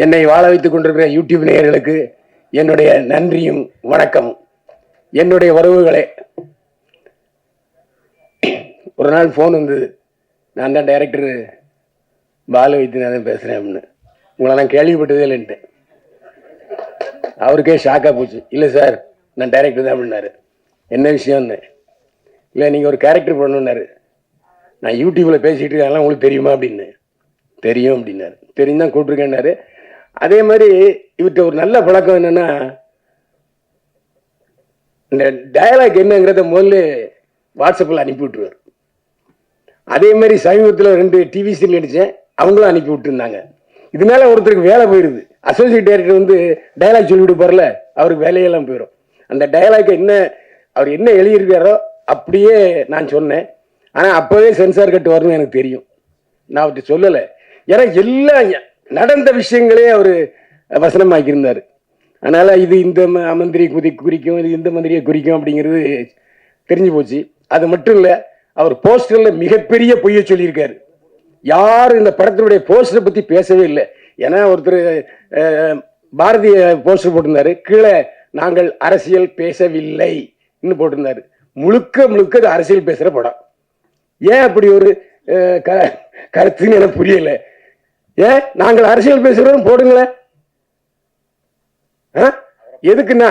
என்னை வாழ வைத்துக் கொண்டிருக்கிற யூடியூப் நேயர்களுக்கு என்னுடைய நன்றியும் வணக்கமும். என்னுடைய உறவுகளே ஒரு நாள் ஃபோன் வந்தது. நான் தான் டைரக்டர் பாலு வைத்தியநாதன் பேசுகிறேன் அப்படின்னு. உங்களை நான் கேள்விப்பட்டதே இல்லைன்ட்டு அவருக்கே ஷாக்காக போச்சு. இல்லை சார் நான் டைரக்டர் தான் அப்படின்னாரு. என்ன விஷயம்னு? இல்லை நீங்கள் ஒரு கேரக்டர் பண்ணணுன்னாரு நான் யூடியூப்பில் பேசிகிட்டு இருக்கேன். உங்களுக்கு தெரியுமா? அப்படின்னு. தெரியும் அப்படின்னாரு. தெரியும் தான் கூப்பிட்ருக்கேன்னாரு அதே மாதிரி இவர்கிட்ட ஒரு நல்ல பழக்கம் என்னன்னா இந்த டயலாக் என்னங்கிறத முதல்ல வாட்ஸ்அப்பில் அனுப்பி விட்டுருவார். அதே மாதிரி சமீபத்தில் ரெண்டு டிவி சீரியல் நடித்தேன் அவங்களும் அனுப்பி விட்டுருந்தாங்க. இதனால ஒருத்தருக்கு வேலை போயிடுது அசோசியேட் டைரக்டர் வந்து டயலாக் சொல்லி கொடுப்பார்ல அவருக்கு வேலையெல்லாம் போயிடும் அந்த டயலாக் என்ன அவர் என்ன எழுதியிருக்காரோ அப்படியே நான் சொன்னேன். ஆனால் அப்போவே சென்சார் கட்டு வரும்னு எனக்கு தெரியும். நான் அவர்கிட்ட சொல்லலை. ஏன்னா எல்லாம் நடந்த விஷயங்களே அவர் வசனமாக்கியிருந்தார். அதனால் இது இந்த ம- குதி குறிக்கும் இது இந்த மந்திரியை குறிக்கும் அப்படிங்கிறது தெரிஞ்சு போச்சு. அது மட்டும் இல்லை அவர் போஸ்டரில் மிகப்பெரிய பொய்யை சொல்லியிருக்காரு. யாரும் இந்த படத்தினுடைய போஸ்டரை பற்றி பேசவே இல்லை. ஏன்னா ஒருத்தர் பாரதிய போஸ்டர் போட்டிருந்தாரு. கீழே நாங்கள் அரசியல் பேசவில்லை இன்னும் போட்டிருந்தாரு. முழுக்க முழுக்க அது அரசியல் பேசுகிற படம். ஏன் அப்படி ஒரு க கருத்துன்னு எனக்கு புரியலை. ஏன் நாங்கள் அரசியல் பேசுகிறோம் போடுங்களேன் ஆ? எதுக்குன்னா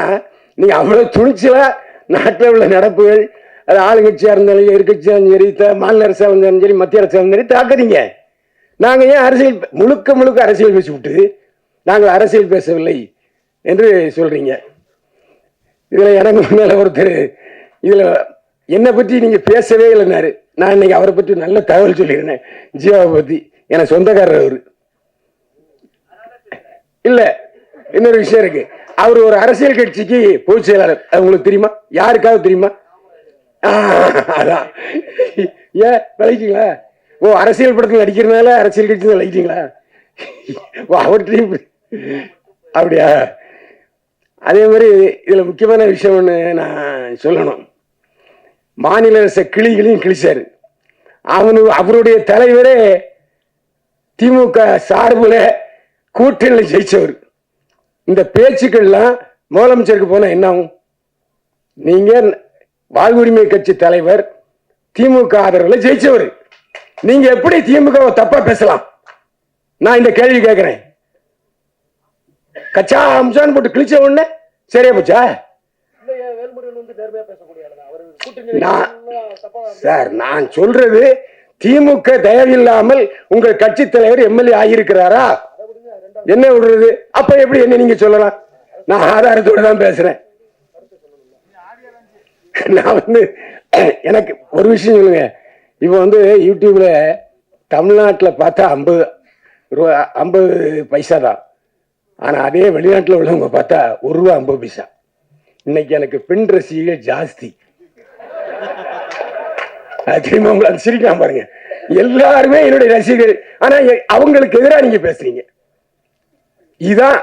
நீங்கள் அவ்வளோ துணிச்சலாக நாட்டில் உள்ள நடப்புகள் அது ஆளுங்கட்சியாக இருந்தாலும் எதிர்கட்சியாக இருந்தாலும் சரி த- மாநில அரசாக இருந்தாலும் சரி மத்திய அரசாக இருந்தாலும் சரி தாக்குறீங்க நாங்கள் ஏன் அரசியல் முழுக்க முழுக்க அரசியல் பேசி விட்டு நாங்கள் அரசியல் பேசவில்லை என்று சொல்கிறீங்க இதில் எனக்கு மேலே ஒருத்தர் இதில் என்னை பற்றி நீங்கள் பேசவே இல்லைனாரு நான் இன்னைக்கு அவரை பற்றி நல்ல தகவல் சொல்லியிருந்தேன். ஜீவாவை பற்றி எனக்கு சொந்தக்காரர் அவர். இல்ல இன்னொரு விஷயம் இருக்கு. அவர் ஒரு அரசியல் கட்சிக்கு பொதுச் செயலாளர். உங்களுக்கு தெரியுமா? யாருக்காவது தெரியுமா? அதான். ஏன் விளையிட்டீங்களா ஓ அரசியல் படத்தில் நடிக்கிறதுனால அரசியல் கட்சி விளையிட்டீங்களா ஓ அப்படியா? அதே மாதிரி இதுல முக்கியமான விஷயம் ஒன்று நான் சொல்லணும். மாநில அரச கிளிகளையும் கிழிச்சாரு. அவனு அவருடைய தலைவரே திமுக சார்புல கூட்டணியில் ஜெயிச்சவர். இந்த பேச்சுக்கள்லாம் முதலமைச்சருக்கு போனால் என்ன ஆகும்? நீங்கள் வாழ்வுரிமை கட்சி தலைவர் திமுக ஆதரவில் ஜெயிச்சவர். நீங்கள் எப்படி திமுக தப்பாக பேசலாம்? நான் இந்த கேள்வி கேட்குறேன் கச்சா அம்சான்னு போட்டு கிழிச்ச உடனே சரியா போச்சா? நான் சார் நான் சொல்றது திமுக தயவில்லாமல் உங்கள் கட்சி தலைவர் எம்எல்ஏ ஆகியிருக்கிறாரா? என்ன விடுறது? அப்ப எப்படி என்ன நீங்க சொல்லலாம்? நான் ஆதாரத்தோட தான் பேசுறேன். நான் வந்து எனக்கு ஒரு விஷயம் சொல்லுங்க. இப்போ வந்து யூடியூப்ல தமிழ்நாட்டில் பார்த்தா ஐம்பது ரூபா ஐம்பது பைசா தான். ஆனால் அதே வெளிநாட்டில் உள்ளவங்க பார்த்தா ஒரு ரூபா ஐம்பது பைசா. இன்னைக்கு எனக்கு பெண் ரசிகர்கள் ஜாஸ்தி. அது தெரியுமா உங்களை சிரிக்கலாம் பாருங்க. எல்லாருமே என்னுடைய ரசிகர் ஆனா எ- அவங்களுக்கு எதிராக நீங்க பேசுறீங்க. இதான்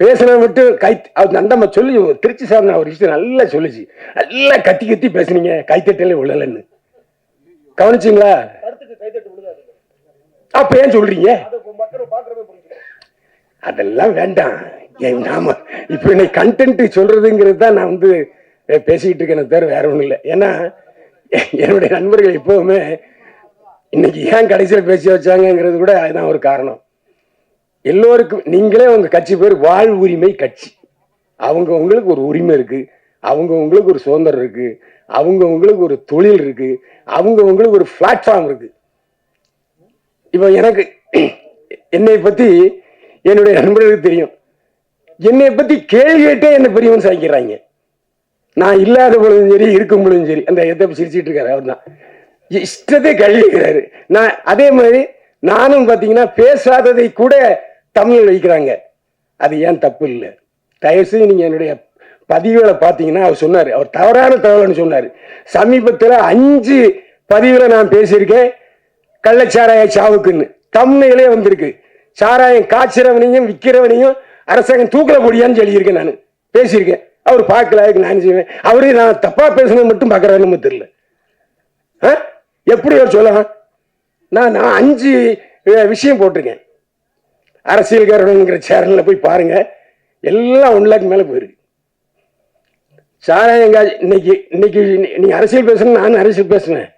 பேசின மட்டும் கை அது நண்டம்மா சொல்லி திருச்சி சார் ஒரு விஷயம் நல்லா சொல்லுச்சு. நல்லா கத்தி கத்தி பேசுனீங்க கைத்தட்டலே விழலன்னு. கவனிச்சிங்களா? அப்ப ஏன் சொல்றீங்க? அதெல்லாம் வேண்டாம். ஏன் நாம இப்ப இன்னைக்கு கண்டென்ட் சொல்றதுங்கிறது தான் நான் வந்து பேசிக்கிட்டு இருக்கேன் தவிர வேற ஒண்ணும் இல்லை. ஏன்னா என்னுடைய நண்பர்கள் எப்பவுமே இன்னைக்கு ஏன் கடைசியில் பேசி வச்சாங்கங்கிறது கூட அதுதான் ஒரு காரணம். எல்லோருக்கும் நீங்களே உங்கள் கட்சி பேர் வாழ் உரிமை கட்சி. அவங்க உங்களுக்கு ஒரு உரிமை இருக்குது அவங்க உங்களுக்கு ஒரு சுதந்திரம் இருக்குது அவங்க உங்களுக்கு ஒரு தொழில் இருக்குது அவங்க உங்களுக்கு ஒரு பிளாட்ஃபார்ம் இருக்குது இப்போ எனக்கு என்னை பற்றி என்னுடைய நண்பர்களுக்கு தெரியும். என்னை பற்றி கேள்வி கேட்டே என்னை பெரியவன் சாய்க்கிறாங்க. நான் இல்லாத பொழுதும் சரி இருக்கும் பொழுதும் சரி அந்த எதை சிரிச்சிட்டு இருக்காரு அவர் தான். இஷ்டத்தை கேள்வி நான் அதே மாதிரி நானும் பார்த்தீங்கன்னா பேசாததை கூட தமிழ் வைக்கிறாங்க அது ஏன் தப்பு இல்லை? தயவுசெய்து நீங்கள் என்னுடைய பதிவுகளை பார்த்தீங்கன்னா அவர் சொன்னார். அவர் தவறான தகவல்னு சொன்னார். சமீபத்தில் அஞ்சு பதிவில் நான் பேசியிருக்கேன். கள்ளச்சாராய சாவுக்குன்னு. தமிழ்நிலே வந்திருக்கு. சாராயம் காய்ச்சிறவனையும் விற்கிறவனையும் அரசாங்கம் தூக்கல முடியான்னு சொல்லியிருக்கேன் நான். பேசியிருக்கேன். அவர் பார்க்கல அதுக்கு நான் செய்வேன்? அவரு நான் தப்பாக பேசுனது மட்டும் பார்க்கறாரு தெரியல. ஆ? எப்படி அவர் சொல்லலாம்? நான் நான் அஞ்சு விஷயம் போட்டிருக்கேன். அரசியல்காரனுங்கிற சேரனில் போய் பாருங்க. எல்லாம் ஒன் லேக் மேலே போயிருக்கு. சாராயங்கா இன்னைக்கு இன்னைக்கு நீ அரசியல் பேசணும் நானும் அரசியல் பேசுனேன்.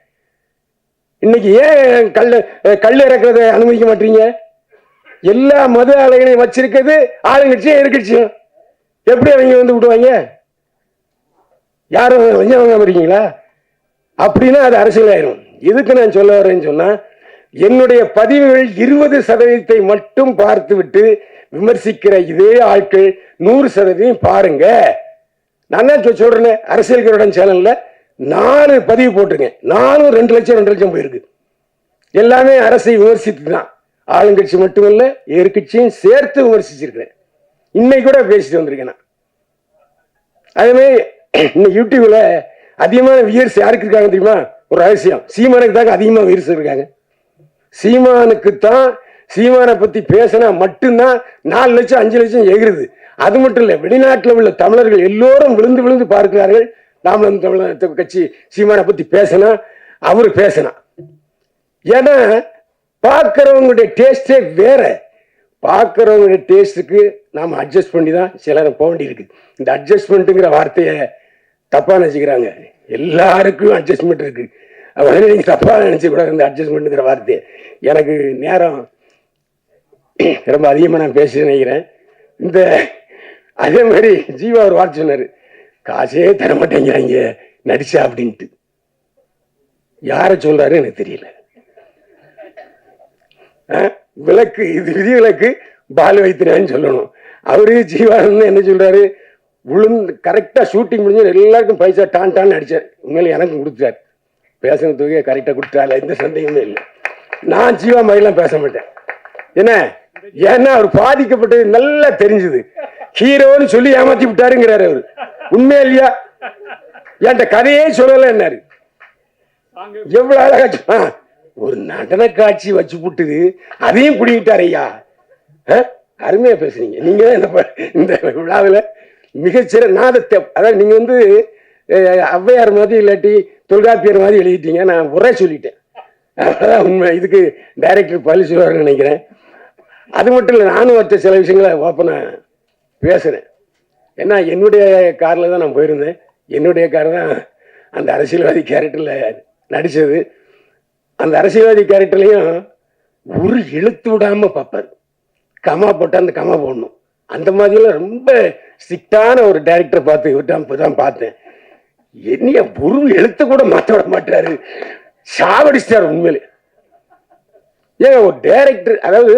இன்னைக்கு ஏன் கல் கல் இறக்குறத அனுமதிக்க மாட்டீங்க? எல்லா மது ஆலைகளையும் வச்சிருக்கிறது ஆளுங்கட்சியும் எதிர்கட்சியும். எப்படி அவங்க வந்து விடுவாங்க? யாரும் லஞ்சம் வாங்காம இருக்கீங்களா? அப்படின்னா அது அரசியல் ஆயிரும் இதுக்கு நான் சொல்ல வரேன்னு சொன்னா என்னுடைய பதிவுகள் இருபது சதவீதத்தை மட்டும் பார்த்துவிட்டு விமர்சிக்கிற இதே ஆட்கள் நூறு சதவீதம் பாருங்க. நான் தான் அரசியல் சொல்றேனே அரசியல்களுடன் சேனல்ல நாலு பதிவு போட்டிருக்கேன் நானும் ரெண்டு லட்சம் ரெண்டு லட்சம் போயிருக்கு. எல்லாமே அரசை விமர்சித்து தான். ஆளுங்கட்சி மட்டுமல்ல எதிர்கட்சியும் சேர்த்து விமர்சிச்சிருக்கிறேன். இன்னைக்கு கூட பேசிட்டு வந்திருக்கேன் நான். அதே இந்த யூடியூப்ல அதிகமான வியர்ஸ் யாருக்கு இருக்காங்க தெரியுமா? ஒரு ரகசியம். சீமானுக்கு தாங்க அதிகமாக வியர்ஸ் இருக்காங்க. சீமானுக்குத்தான் சீமானை பத்தி பேசினா மட்டும்தான் நாலு லட்சம் அஞ்சு லட்சம் எகிருது அது மட்டும் இல்லை வெளிநாட்டில் உள்ள தமிழர்கள் எல்லோரும் விழுந்து விழுந்து பார்க்கிறார்கள். நாமளும் தமிழ் கட்சி சீமானை பத்தி பேசினா அவர் பேசினா. ஏன்னா பார்க்கறவங்களுடைய டேஸ்டே வேற. பார்க்கறவங்களுடைய டேஸ்ட்டுக்கு நாம் அட்ஜஸ்ட் பண்ணி தான் சிலர் போக வேண்டியிருக்கு. இந்த அட்ஜஸ்ட்மெண்ட்டுங்கிற வார்த்தையை தப்பாக நினச்சிக்கிறாங்க. எல்லாருக்கும் அட்ஜஸ்ட்மெண்ட் இருக்குது உடனே நீங்க தப்பா நினைச்சு கூட இந்த அட்ஜஸ்ட்மெண்ட்டுங்கிற வார்த்தையை எனக்கு நேரம் ரொம்ப அதிகமாக நான் பேச நினைக்கிறேன். இந்த அதே மாதிரி ஜீவா ஒரு வார்த்தை சொன்னார். காசே தர மாட்டேங்கிறாங்க நடிச்சா அப்படின்ட்டு. யாரை சொல்றாரு எனக்கு தெரியல. ஆ? விளக்கு இது விதி விளக்கு பால் வைத்தினான்னு சொல்லணும். அவரு ஜீவானந்த் என்ன சொல்றாரு? விழுந்து கரெக்டா ஷூட்டிங் முடிஞ்சு எல்லாருக்கும் பைசா டான் டான் அடிச்சார். உண்மையில எனக்கும் கொடுத்தாரு பேசின தொகையை கரெக்டா கொடுத்தால எந்த சந்தேகமே இல்லை. நான் ஜீவா மாதிரிலாம் பேச மாட்டேன். என்ன? ஏன்னா அவர் பாதிக்கப்பட்டது நல்லா தெரிஞ்சது. ஹீரோன்னு சொல்லி ஏமாத்தி விட்டாருங்கிறாரு அவர். உண்மையா இல்லையா? என்கிட்ட கதையே சொல்லலை என்னாரு. எவ்வளவு அழகா ஒரு நடன காட்சி வச்சு புட்டுது. அதையும் குடிக்கிட்டார் ஐயா. அருமையா பேசுறீங்க நீங்க இந்த ப- இந்த விழாவில் மிகச்சிற நாதத்தை அதாவது நீங்க வந்து ஔவையார் மாதிரி இல்லாட்டி தொல்காப்பியர் மாதிரி எழுதிட்டீங்க நான் உரை சொல்லிட்டேன். அதான் உண்மை இதுக்கு டைரக்டர் பள்ளி நினைக்கிறேன். அது மட்டும் இல்லை நானும் மற்ற சில விஷயங்களை ஓப்பனாக பேசுகிறேன் ஏன்னா என்னுடைய காரில் தான் நான் போயிருந்தேன். என்னுடைய கார் தான் அந்த அரசியல்வாதி கேரக்டரில் நடித்தது அந்த அரசியல்வாதி கேரக்டர்லையும் ஒரு எழுத்து விடாமல் பார்ப்பார். கமா போட்டால் அந்த கமா போடணும். அந்த மாதிரிலாம் ரொம்ப ஸ்ட்ரிக்டான ஒரு டைரக்டரை பார்த்து விட்டான் இப்போ தான் பார்த்தேன். என்னைய ஒரு எழுத்து கூட மாற்ற விட மாட்டாரு. சாவடிச்சிட்டார் உண்மையிலே. ஏன் ஒரு டைரக்டர் அதாவது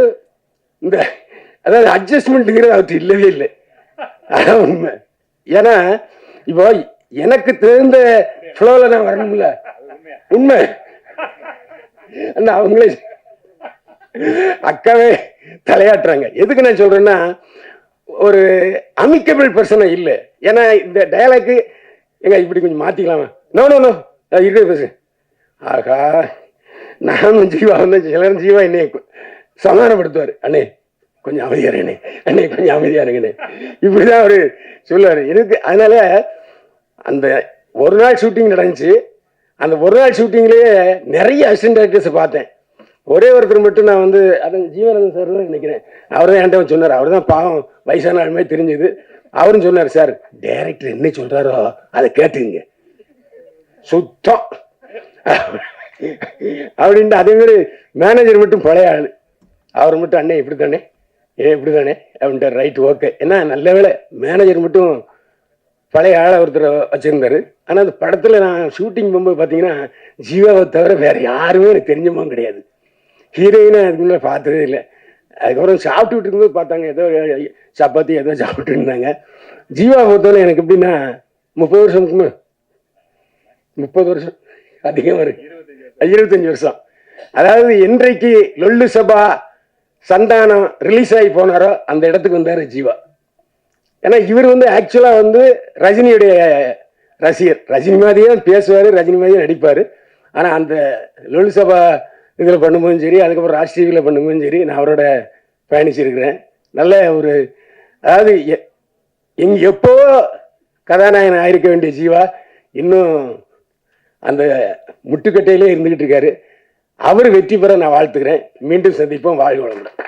இந்த அதாவது அட்ஜஸ்ட்மெண்ட்டுங்கிறது அவர்கிட்ட இல்லவே இல்லை. அதான் உண்மை. ஏன்னா இப்போ எனக்கு தெரிந்த ஃப்ளோவில் நான் வரணும்ல. உண்மை. அந்த அவங்களே அக்காவே தலையாட்டுறாங்க. எதுக்கு நான் சொல்றேன்னா ஒரு அமிக்கபிள் பர்சனாக இல்லை. ஏன்னா இந்த டயலாக்கு எங்க இப்படி கொஞ்சம் மாத்திக்கலாமா? நோ நோ நோ இருக்க பேசு. ஆகா நானும் ஜீவா வந்து சிலரும் ஜீவா என்னை சமாதானப்படுத்துவார். அண்ணே கொஞ்சம் அமைதியாக இருங்கண்ணே அண்ணே. கொஞ்சம் அமைதியாக இருங்கண்ணே இப்படிதான் அவரு சொல்லுவார். எனக்கு அதனால அந்த ஒரு நாள் ஷூட்டிங் நடந்துச்சு. அந்த ஒரு நாள் ஷூட்டிங்லேயே நிறைய அசிஸ்டன்ட் டேரக்டர்ஸை பார்த்தேன். ஒரே ஒருத்தர் மட்டும் நான் வந்து அதான் ஜீவனந்தன் சார் தான் நினைக்கிறேன். அவர் தான் என்கிட்ட சொன்னார். அவர் தான் பாவம் வயசான ஆளுமே தெரிஞ்சது. அவரும் சொன்னார் சார் டைரக்டர் என்ன சொல்றாரோ அதை கேட்டுங்க சுத்தம். அப்படின்ட்டு அதே மாதிரி மேனேஜர் மட்டும் பழைய ஆள். அவர் மட்டும் அண்ணே இப்படி தானே ஏ இப்படி தானே அப்படின்ட்டு ரைட் ஓகே ஏன்னா நல்ல வேலை மேனேஜர் மட்டும் பழைய ஆளை ஒருத்தர் வச்சுருந்தாரு. ஆனால் அந்த படத்தில் நான் ஷூட்டிங் போகும்போது பார்த்தீங்கன்னா ஜீவாவை தவிர வேறு யாருமே எனக்கு தெரிஞ்சமும் கிடையாது. ஹீரோயினை அதுக்கு முன்னாடி பார்த்ததே இல்லை. அதுக்கப்புறம் சாப்பிட்டுட்டு இருக்கும்போது பார்த்தாங்க. ஏதோ சப்பாத்தி ஏதோ சாப்பிட்டு இருந்தாங்க. ஜீவா பொறுத்தவரை எனக்கு எப்படின்னா முப்பது வருஷம் முப்பது வருஷம். அதிகம் இருக்கு இருபத்தஞ்சு வருஷம். அதாவது என்றைக்கு லொல்லு சபா சந்தானம் ரிலீஸ் ஆகி போனாரோ அந்த இடத்துக்கு வந்தார் ஜீவா. ஏன்னா இவர் வந்து ஆக்சுவலாக வந்து ரஜினியுடைய ரசிகர். ரஜினி மாதிரியே பேசுவார் ரஜினி மாதிரியே நடிப்பார். ஆனால் அந்த லொல்லு சபா இதில் பண்ணும்போதும் சரி அதுக்கப்புறம் ராஜ் டிவியில் பண்ணும்போதும் சரி நான் அவரோட பயணிச்சிருக்கிறேன் நல்ல ஒரு அதாவது எ- எப்போ கதாநாயகன் ஆயிருக்க வேண்டிய ஜீவா இன்னும் அந்த முட்டுக்கட்டையிலே இருந்துகிட்டு இருக்காரு. அவர் வெற்றி பெற நான் வாழ்த்துக்கிறேன். மீண்டும் சந்திப்போம். வாழ்க வளமுடன்.